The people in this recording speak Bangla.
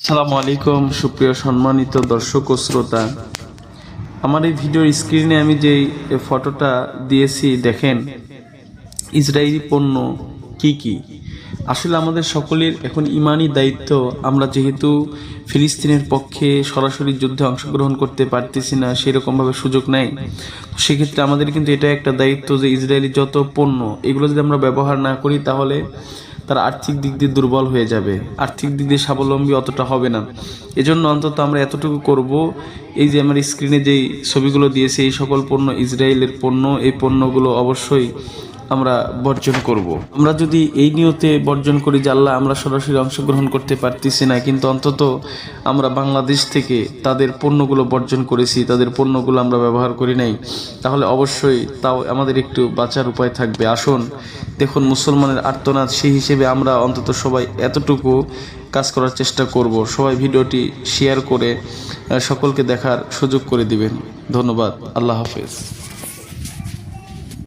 আসসালামু আলাইকুম, সুপ্রিয় সম্মানিত দর্শক ও শ্রোতা। আমার এই ভিডিওর স্ক্রিনে আমি যেই ফটোটা দিয়েছি, দেখেন, ইসরায়েলি পণ্য কি কি? আসলে আমাদের সকলের এখন ইমানই দায়িত্ব, আমরা যেহেতু ফিলিস্তিনের পক্ষে সরাসরি যুদ্ধে অংশগ্রহণ করতে পারতেছি না, সেরকমভাবে সুযোগ নেই। তো সেক্ষেত্রে আমাদের কিন্তু এটা একটা দায়িত্ব যে ইসরায়েলি যত পণ্য, এগুলো যদি আমরা ব্যবহার না করি, তাহলে তারা আর্থিক দিক দিয়ে দুর্বল হয়ে যাবে। আর্থিক দিক দিয়ে স্বাবলম্বী অতটা হবে না। এজন্য অন্তত আমরা এতটুকু করব, এই যে আমার স্ক্রিনে যেই ছবিগুলো দিয়েছে, এই সকল পণ্য, ইসরায়েলের পণ্য, এই পণ্যগুলো অবশ্যই আমরা বর্জন করব। আমরা যদি এই নিয়তে বর্জন করি যে আল্লাহ আমরা সরাসরি অংশগ্রহণ করতে পারতেছি না, কিন্তু অন্তত আমরা বাংলাদেশ থেকে তাদের পণ্যগুলো বর্জন করেছি, তাদের পণ্যগুলো আমরা ব্যবহার করি নাই, তাহলে অবশ্যই তাও আমাদের একটু বাঁচার উপায় থাকবে। আসুন, দেখুন মুসলমানের আর্তনাদ সেই হিসেবে আমরা অন্তত সবাই এতটুকু কাজ করার চেষ্টা করব। সবাই ভিডিওটি শেয়ার করে সকলকে দেখার সুযোগ করে দিবেন। ধন্যবাদ। আল্লাহ হাফেজ।